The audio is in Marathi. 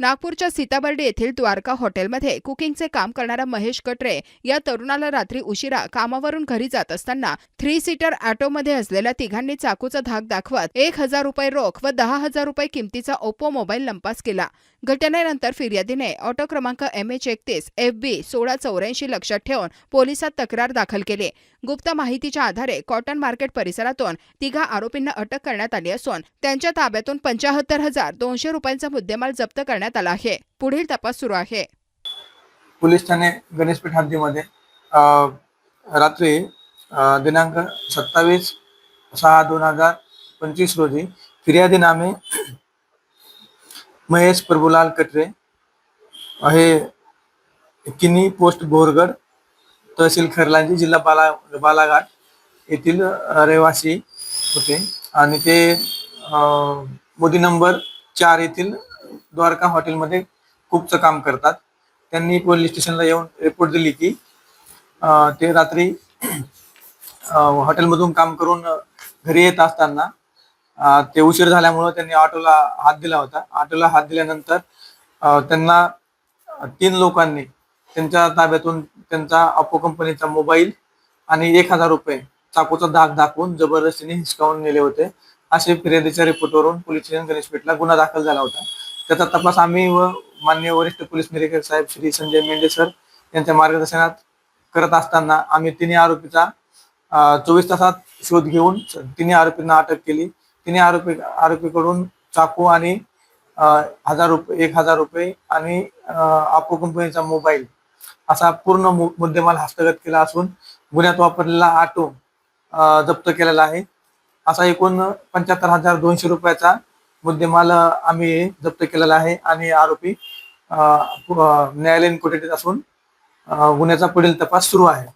नागपूरच्या सीताबर्डी येथील द्वारका हॉटेलमध्ये कुकिंगचे काम करणारा महेश कटरे या तरुणाला रात्री उशिरा कामावरून घरी जात असताना थ्री सीटर ऑटोमध्ये असलेल्या तिघांनी चाकूचा धाक दाखवत एक हजार रुपये रोख व दहा हजार रुपये किमतीचा ओप्पो मोबाईल लंपास केला. घटनेनंतर फिर्यादीने ऑटो क्रमांक एम एच एकतीस एफ बी सोळा चौऱ्याऐंशी लक्षात ठेवून पोलिसात तक्रार दाखल केली. गुप्त माहितीच्या आधारे कॉटन मार्केट परिसरातून तिघा आरोपींना अटक करण्यात आली असून त्यांच्या ताब्यातून पंचाहत्तर हजार दोनशे रुपयांचा मुद्देमाल जप्त करण्यात आला आहे. पुढील तपास सुरू आहे. पोलीस ठाणे गणेशपेठ हद्दीमध्ये रात्री दिनांक सत्तावीस सहा दोन हजार पंचवीस रोजी फिर्यादी नामे महेश प्रभुलाल कटरे हे किनी पोस्ट बोरगड तहसील खरलांजी जिल्हा बाला बालाघाट येथील रहिवासी होते. आणि ते मोदी नंबर चार येथील द्वारका हॉटेलमध्ये खूपचं काम करतात. त्यांनी पोलीस स्टेशनला येऊन रिपोर्ट दिली की ते रात्री हॉटेलमधून काम करून घरी येत असताना ते उशीर झाल्यामुळं त्यांनी ऑटोला हात दिला होता. ऑटोला हात दिल्यानंतर त्यांना तीन लोकांनी त्यांच्या ताब्यातून त्यांचा अप्पो कंपनीचा मोबाईल आणि एक हजार रुपये चाकूचा धाक दाखवून जबरदस्तीने हिसकावून नेले होते. असे फिर्यादीच्या रिपोर्टवरून पोलीस स्टेशन गणेशपेठला गुन्हा दाखल झाला होता. त्याचा तपास आम्ही व मान्य वरिष्ठ पोलीस निरीक्षक साहेब श्री संजय मेंढे सर यांच्या मार्गदर्शनात करत असताना आम्ही तिन्ही आरोपीचा चोवीस तासात शोध घेऊन तिन्ही आरोपींना अटक केली. तिन्ही आरोपी आरोपीकडून चाकू आणि हजार रुपये एक हजार रुपये आणि आपो कंपनीचा मोबाईल असा पूर्ण मु- मुद्देमाल हस्तगत केला असून गुन्ह्यात वापरलेला ऑटो जप्त केलेला आहे. असा एकूण पंच्याहत्तर हजार दोनशे रुपयाचा मुद्देमाल आम्ही जप्त केलेला आहे आणि आरोपी न्यायालयीन कोठडीत असून गुन्ह्याचा पुढील तपास सुरू आहे.